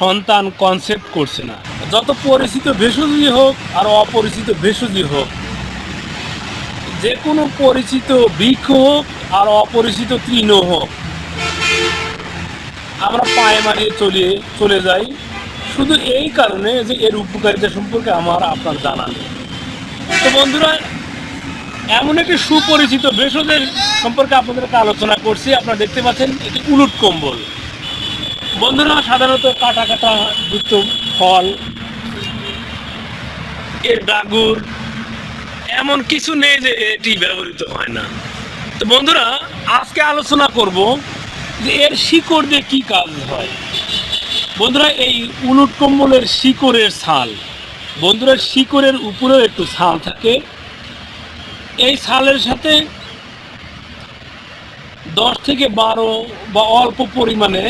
সন্তান কনসেপ্ট করছে না। যত পরিচিত ভেষজই হোক আর অপরিচিত ভেষজই হোক, যে কোনো পরিচিত বৃক্ষ হোক আর অপরিচিত তৃণ হোক, আমরা পায়ে মারিয়ে চলে চলে যাই। শুধু এই কারণে যে এর উপকারিতা সম্পর্কে আমার আপনার জানা নেই। তো বন্ধুরা, এমন একটি সুপরিচিত ভেষজের সম্পর্কে আপনাদেরকে আলোচনা করছি। আপনারা দেখতে পাচ্ছেন, এটি উলুট কম্বল। বন্ধুরা, সাধারণত কাটা কাটা যুক্ত ফল, এর ডাগুর, এমন কিছু নেই যে এটি ব্যবহৃত হয় না। তো বন্ধুরা, আজকে আলোচনা করব যে এর শিকড় দিয়ে কি কাজ হয়। বন্ধুরা, এই উলুট কম্বলের শিকড়ের ছাল। বন্ধুরা, শিকড়ের উপরেও একটু ছাল থাকে। এই ছালের সাথে দশ থেকে বারো বা অল্প পরিমাণে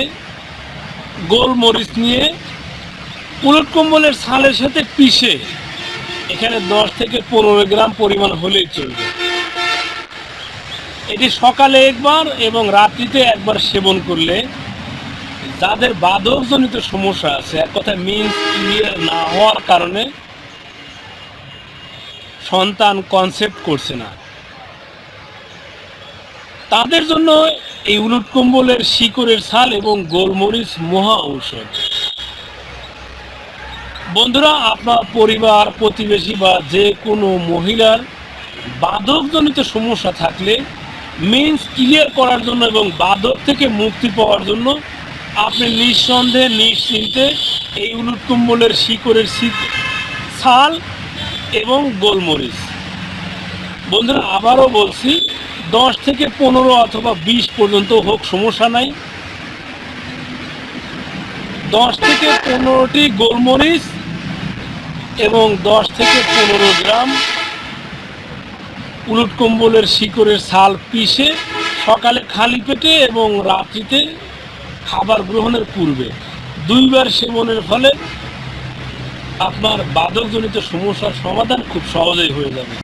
গোলমরিচ নিয়ে উলট কম্বলের ছালের সাথে পিষে এখানে দশ থেকে পনেরো গ্রাম পরিমাণ হলেই চলবে। এটি সকালে একবার এবং রাত্রিতে একবার সেবন করলে যাদের বাধকজনিত সমস্যা আছে, এক কথা মিন্স ক্লিয়ার না হওয়ার কারণে সন্তান কনসেপ্ট করছে না। তাদের জন্য এই উলুট কম্বলের শিকড়ের ছাল এবং গোলমরিচ মহা ঔষধ। বন্ধুরা, আপনার পরিবার, প্রতিবেশী বা যে কোনো মহিলার বাধকজনিত সমস্যা থাকলে মিন্স ক্লিয়ার করার জন্য এবং বাধক থেকে মুক্তি পাওয়ার জন্য আপনি নিঃসন্দেহে, নিশ্চিন্তে এই উলুট কম্বলের শিকড়ের শীত ছাল এবং গোলমরিচ। বন্ধুরা, আবারও বলছি দশ থেকে পনেরো অথবা বিশ পর্যন্ত হোক, সমস্যা নাই। দশ থেকে পনেরোটি গোলমরিচ এবং দশ থেকে পনেরো গ্রাম উলট কম্বলের শিকড়ের ছাল পিষে সকালে খালি পেটে এবং রাত্রিতে খাবার গ্রহণের পূর্বে দুইবার সেবনের ফলে আপনার বাদকজনিত সমস্যার সমাধান খুব সহজেই হয়ে যাবে।